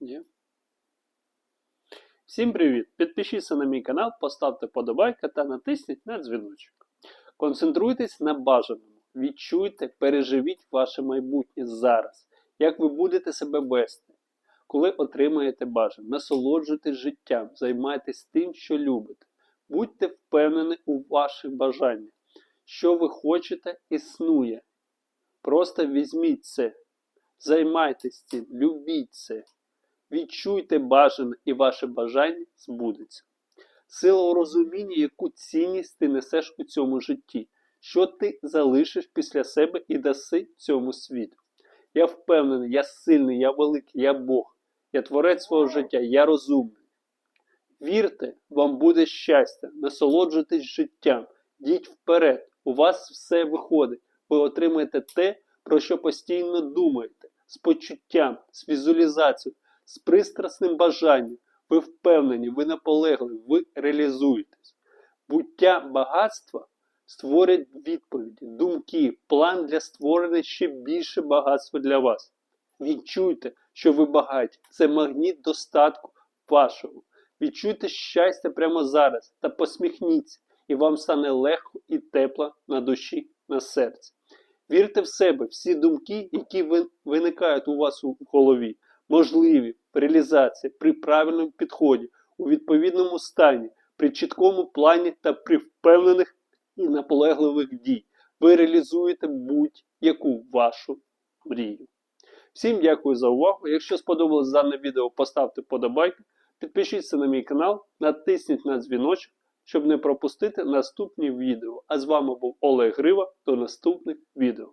Є. Всім привіт! Підпишіться на мій канал, поставте подобайка та натисніть на дзвіночок. Концентруйтесь на бажаному. Відчуйте, переживіть ваше майбутнє зараз, як ви будете себе вести. Коли отримаєте бажання, насолоджуйтесь життям, займайтесь тим, що любите. Будьте впевнені у ваших бажаннях. Що ви хочете, існує. Просто візьміть це. Займайтесь цим, любіть це. Відчуйте бажане і ваше бажання збудеться. Сила у розумінні, яку цінність ти несеш у цьому житті, що ти залишиш після себе і даси цьому світу. Я впевнений, я сильний, я великий, я Бог, я творець свого життя, я розумний. Вірте, вам буде щастя, насолоджуйтесь життям, йдіть вперед, у вас все виходить, ви отримаєте те, про що постійно думаєте, з почуттям, з візуалізацією, з пристрасним бажанням. Ви впевнені, ви наполегливі, ви реалізуєтесь. Буття багатства створять відповіді, думки, план для створення ще більше багатства для вас. Відчуйте, що ви багаті. Це магніт достатку вашого. Відчуйте щастя прямо зараз та посміхніться, і вам стане легко і тепло на душі, на серці. Вірте в себе, всі думки, які виникають у вас у голові, можливі в реалізації при правильному підході, у відповідному стані, при чіткому плані та при впевнених і наполегливих дій. Ви реалізуєте будь-яку вашу мрію. Всім дякую за увагу. Якщо сподобалось дане відео, поставте подобайки, підпишіться на мій канал, натисніть на дзвіночок, щоб не пропустити наступні відео. А з вами був Олег Грива. До наступних відео.